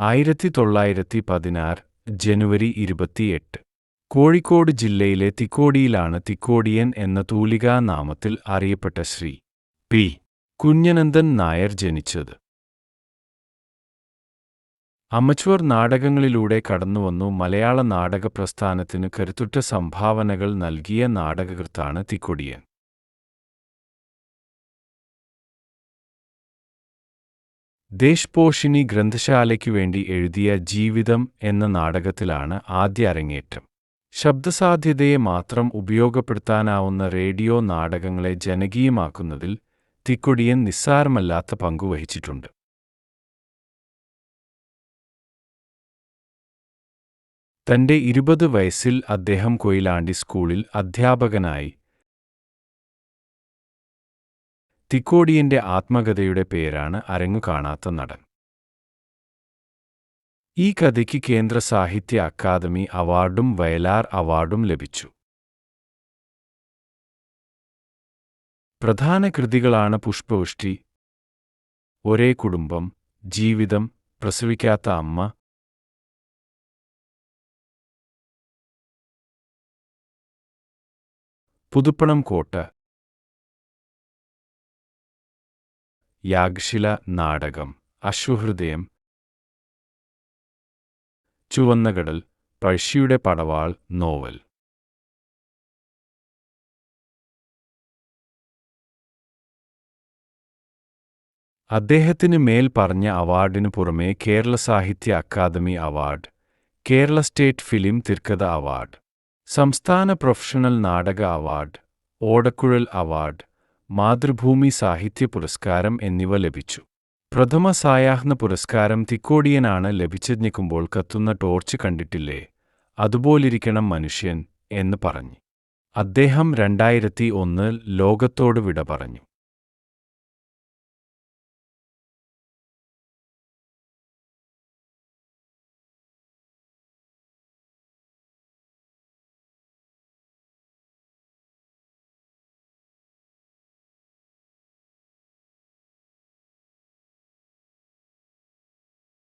ആയിരത്തി തൊള്ളായിരത്തി പതിനാറ് ജനുവരി ഇരുപത്തിയെട്ട്. കോഴിക്കോട് ജില്ലയിലെ തിക്കോടിയിലാണ് തിക്കോടിയൻ എന്ന തൂലികാ നാമത്തിൽ അറിയപ്പെട്ട ശ്രീ. പി. കുഞ്ഞനന്ദൻ നായർ ജനിച്ചത്. അമച്വർ നാടകങ്ങളിലൂടെ കടന്നുവന്നു മലയാള നാടക പ്രസ്ഥാനത്തിന് കരുത്തുറ്റ സംഭാവനകൾ നൽകിയ നാടകകൃത്താണ് തിക്കൊടിയൻ. ദേശപോഷിണി ഗ്രന്ഥശാലയ്ക്കു വേണ്ടി എഴുതിയ ജീവിതം എന്ന നാടകത്തിലാണ് ആദ്യ അരങ്ങേറ്റം. ശബ്ദസാധ്യതയെ മാത്രം ഉപയോഗപ്പെടുത്താനാവുന്ന റേഡിയോ നാടകങ്ങളെ ജനകീയമാക്കുന്നതിൽ തിക്കൊടിയൻ നിസ്സാരമല്ലാത്ത പങ്കുവഹിച്ചിട്ടുണ്ട് തന്റെ ഇരുപത് വയസ്സിൽ അദ്ദേഹം കൊയിലാണ്ടി സ്കൂളിൽ അധ്യാപകനായി തിക്കോടിയന്റെ ആത്മകഥയുടെ പേരാണ് അരങ്ങു കാണാത്ത നടൻ. ഈ കഥയ്ക്ക് കേന്ദ്ര സാഹിത്യ അക്കാദമി അവാർഡും വയലാർ അവാർഡും ലഭിച്ചു. പ്രധാന കൃതികളാണ് പുഷ്പവൃഷ്ടി ഒരേ കുടുംബം ജീവിതം പ്രസവിക്കാത്ത അമ്മ പുതുപ്പണം കോട്ട യാഗ്ശില നാടകം അശ്വഹൃദയം. ചുവന്നകടൽ പഴശ്ശിയുടെ പടവാൾ നോവൽ. അദ്ദേഹത്തിന് മേൽ പറഞ്ഞ അവാർഡിനു പുറമെ Kerala Sahitya Akademi award Kerala state film തിർക്കഥ award സംസ്ഥാന പ്രൊഫഷണൽ നാടക അവാർഡ് ഓടക്കുഴൽ അവാർഡ് മാതൃഭൂമി സാഹിത്യ പുരസ്കാരം എന്നിവ ലഭിച്ചു. പ്രഥമ സായാഹ്ന പുരസ്കാരം തിക്കോടിയനാണ് ലഭിച്ചെന്നിക്കുമ്പോൾ കത്തുന്ന ടോർച്ച് കണ്ടിട്ടില്ലേ? അതുപോലിരിക്കണം മനുഷ്യൻ എന്ന് പറഞ്ഞു. അദ്ദേഹം രണ്ടായിരത്തി ഒന്ന് ലോകത്തോട് വിട പറഞ്ഞു.